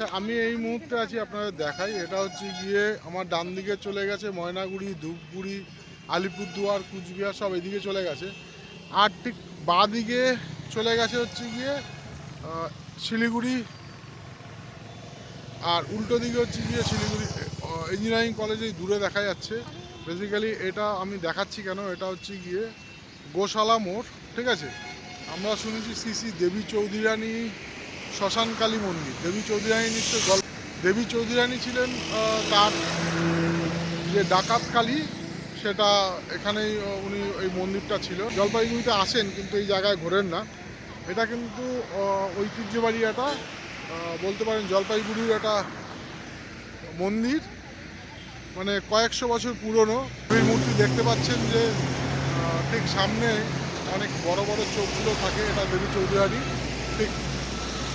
আচ্ছা আমি এই মুহূর্তে আছি আপনাদের দেখাই। এটা হচ্ছে গিয়ে আমার ডান দিকে চলে গেছে ময়নাগুড়ি, ধূপগুড়ি, আলিপুরদুয়ার, কুচবিহার, সব এদিকে চলে গেছে। আর ঠিক বাঁ দিকে চলে গেছে হচ্ছে গিয়ে শিলিগুড়ি। আর উল্টো দিকে হচ্ছে গিয়ে শিলিগুড়ি ইঞ্জিনিয়ারিং কলেজে দূরে দেখা যাচ্ছে। বেসিক্যালি এটা আমি দেখাচ্ছি কেন? এটা হচ্ছে গিয়ে গোশালা মোড়, ঠিক আছে? আমরা শুনেছি শ্রী শ্রী দেবী চৌধুরানী শ্মশান কালী মন্দির। দেবী চৌধুরানী নিশ্চয় গল্প দেবী চৌধুরানী ছিলেন তার যে ডাকাত কালী সেটা এখানেই উনি এই মন্দিরটা ছিল। জলপাইগুড়িতে আসেন, কিন্তু এই জায়গায় ঘোরেন না। এটা কিন্তু ঐতিহ্যবাহী একটা বলতে পারেন জলপাইগুড়ির একটা মন্দির। মানে কয়েকশো বছর পুরনো। এই মূর্তি দেখতে পাচ্ছেন যে ঠিক সামনে অনেক বড় বড় চোখগুলো থাকে এটা দেবী চৌধুরানী। ঠিক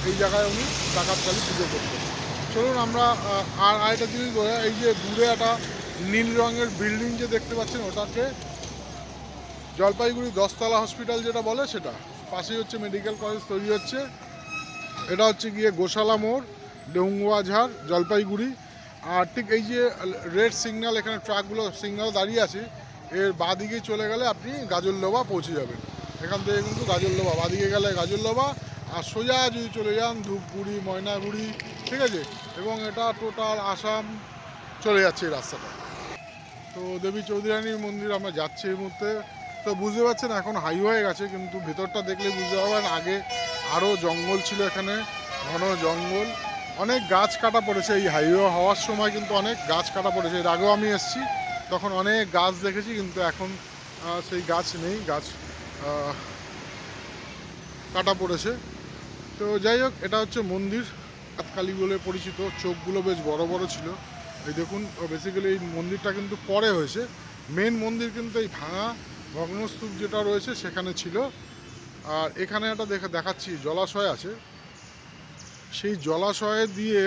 এই জায়গায় উনি ডাকাত কালী পুজো করতেন। চলুন আমরা আর আরেকটা জিনিস বলে, এই যে দূরে একটা নীল রঙের বিল্ডিং যে দেখতে পাচ্ছেন, ওটাকে জলপাইগুড়ি দশতলা হসপিটাল যেটা বলে সেটা। পাশেই হচ্ছে মেডিকেল কলেজ তৈরি হচ্ছে। এটা হচ্ছে গিয়ে গোশালা মোড় ডেঙ্গুয়াঝাড় জলপাইগুড়ি। আর ঠিক এই যে রেড সিগন্যাল, এখানে ট্রাকগুলো সিগন্যাল দাঁড়িয়ে আছে, এর বাদিকে চলে গেলে আপনি গাজলডোবা পৌঁছে যাবেন। এখান থেকে কিন্তু গাজলডোবা বাদিকে গেলে গাজলডোবা আর সোজা যদি চলে যান ধূপগুড়ি, ময়নাগুড়ি, ঠিক আছে? এবং এটা টোটাল আসাম চলে যাচ্ছে এই রাস্তাটা। তো দেবী চৌধুরানীর মন্দির আমরা যাচ্ছি এই মুহূর্তে। তো বুঝতে পারছেন, এখন হাইওয়ে গেছে, কিন্তু ভেতরটা দেখলে বুঝতে পারবেন, আগে আরও জঙ্গল ছিল এখানে, ঘন জঙ্গল। অনেক গাছ কাটা পড়েছে এই হাইওয়ে হওয়ার সময়, কিন্তু অনেক গাছ কাটা পড়েছে। এর আগেও আমি এসেছি, তখন অনেক গাছ দেখেছি, কিন্তু এখন সেই গাছ নেই, গাছ কাটা পড়েছে। তো যাই হোক, এটা হচ্ছে মন্দির। কালী বলে পরিচিত, চোখগুলো বেশ বড় বড় ছিল। এই দেখুন বেসিক্যালি এই মন্দিরটা কিন্তু পরে হয়েছে। মেন মন্দির কিন্তু এই ভাঙা ভগ্নস্তূপ যেটা রয়েছে, সেখানে ছিল। আর এখানে একটা দেখা দেখাচ্ছি, জলাশয় আছে। সেই জলাশয়ে দিয়ে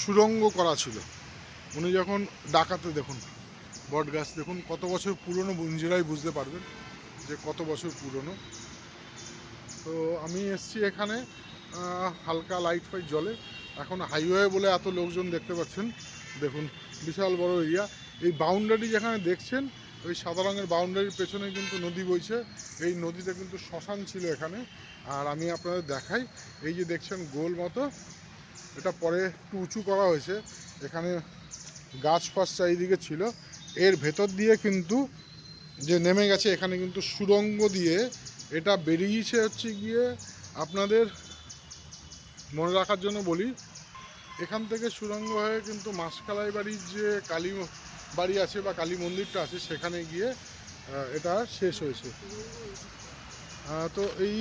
সুরঙ্গ করা ছিল। উনি যখন ডাকাতে, দেখুন, বট গাছ, দেখুন, কত বছর পুরনো, নিজেরাই বুঝতে পারবেন যে কত বছর পুরনো। তো আমি এসছি এখানে। হালকা লাইট ফাইট জলে এখন হাইওয়ে বলে এত লোকজন দেখতে পাচ্ছেন। দেখুন, বিশাল বড় এরিয়া এই বাউন্ডারি যেখানে দেখছেন, ওই সাদা রঙের বাউন্ডারির পেছনে কিন্তু নদী বইছে। এই নদীটা কিন্তু শ্মশান ছিল এখানে। আর আমি আপনাদের দেখাই, এই যে দেখছেন গোল মতো। এটা পরে একটু উঁচু করা হয়েছে। এখানে গাছ ফাছ চারিদিকে ছিল। এর ভেতর দিয়ে কিন্তু যে নেমে গেছে, এখানে কিন্তু সুরঙ্গ দিয়ে এটা বেরিয়েছে হচ্ছে গিয়ে আপনাদের মনে রাখার জন্য বলি, এখান থেকে সুরঙ্গ হয়ে কিন্তু মাসকালাই বাড়ির যে কালী বাড়ি আছে বা কালী মন্দিরটা আছে, সেখানে গিয়ে এটা শেষ হয়েছে। তো এই,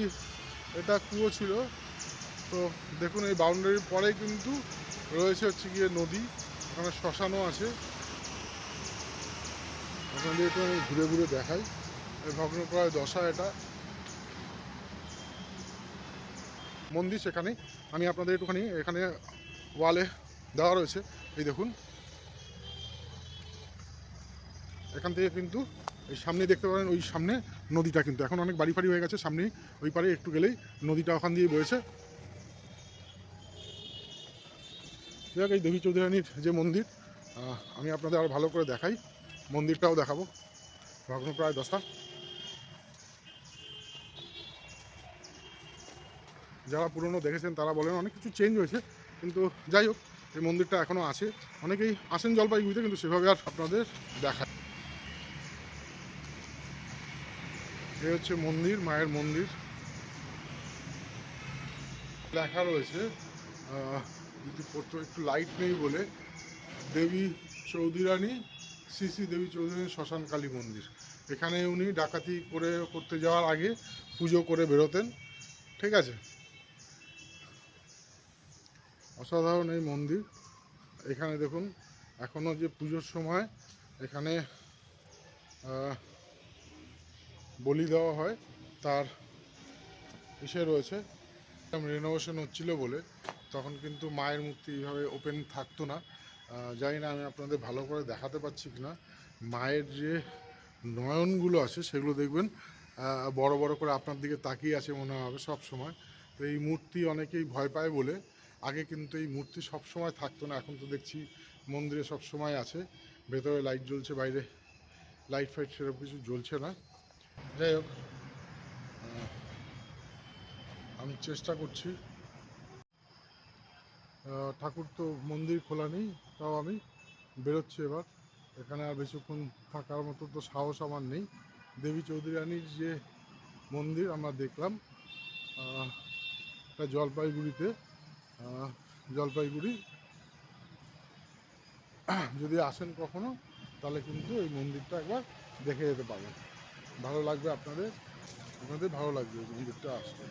এটা কুয়ো ছিল। তো দেখুন, এই বাউন্ডারির পরে কিন্তু রয়েছে হচ্ছে গিয়ে নদী, ওখানে শ্মশানও আছে। আপনাদের একটু আমি ঘুরে ঘুরে দেখাই। ভগ্নপ্রায় দশা এটা। মন্দির সেখানে আমি আপনাদের একটুখানি এখানে ওয়ালে দেওয়া রয়েছে। এই দেখুন। এখান থেকে কিন্তু এই সামনে দেখতে পারেন ওই সামনে নদীটা কিন্তু। এখন অনেক বাড়ি ফাড়ি হয়ে গেছে সামনে ওই পারে একটু গেলেই নদীটা ওখান দিয়ে বয়েছে। হোক, এই দেবী চৌধুরানীর যে মন্দির আমি আপনাদের আরও ভালো করে দেখাই। মন্দিরটাও দেখাবো। ভগ্ন প্রায় দশটা। যারা পুরনো দেখেছেন তারা বলেন অনেক কিছু চেঞ্জ হয়েছে। কিন্তু যাই হোক, এই মন্দিরটা এখনও আছে। অনেকেই আসেন জলপাইগুড়িতে, কিন্তু সেভাবে আর আপনাদের দেখায় এ হচ্ছে মন্দির, মায়ের মন্দির। লেখা রয়েছে একটু লাইট নেই বলে, দেবী চৌধুরানী, শ্রী শ্রী দেবী চৌধুরানী শ্মশান কালী মন্দির। এখানে উনি ডাকাতি করে, করতে যাওয়ার আগে পুজো করে বেরোতেন। ঠিক আছে? অসাধারণ এই মন্দির। এখানে দেখুন এখনও যে পুজোর সময় এখানে বলি দেওয়া হয়, তার ইসে রয়েছে। রেনোভেশন হচ্ছিল বলে, তখন কিন্তু মায়ের মূর্তি এইভাবে ওপেন থাকতো না। জানি না আমি আপনাদের ভালো করে দেখাতে পারছি কিনা। মায়ের যে নয়নগুলো আছে, সেগুলো দেখবেন বড় বড় করে আপনার দিকে তাকিয়ে আছে মনে হবে সব সময়। তো এই মূর্তি অনেকেই ভয় পায় বলে আগে কিন্তু এই মূর্তি সব সময় থাকতো না, এখন তো দেখছি মন্দিরে সব সময় আছে। ভেতরে লাইট জ্বলছে, বাইরে লাইট ফাইট সেরকম কিছু জ্বলছে না। যাই হোক আমি চেষ্টা করছি। ঠাকুর তো মন্দির খোলা নেই, তাও আমি বেরোচ্ছি এবার। এখানে আর বেশিক্ষণ থাকার মতো তো সাহস আমার নেই। দেবী চৌধুরানীর যে মন্দির আমরা দেখলাম জলপাইগুড়িতে। জলপাইগুড়ি। যদি আসেন কখনো, তাহলে কিন্তু এই মন্দিরটা একবার দেখে যেতে পারেন ভালো লাগবে আপনাদের? আপনাদের ভালো লাগবে মন্দিরটা আসলে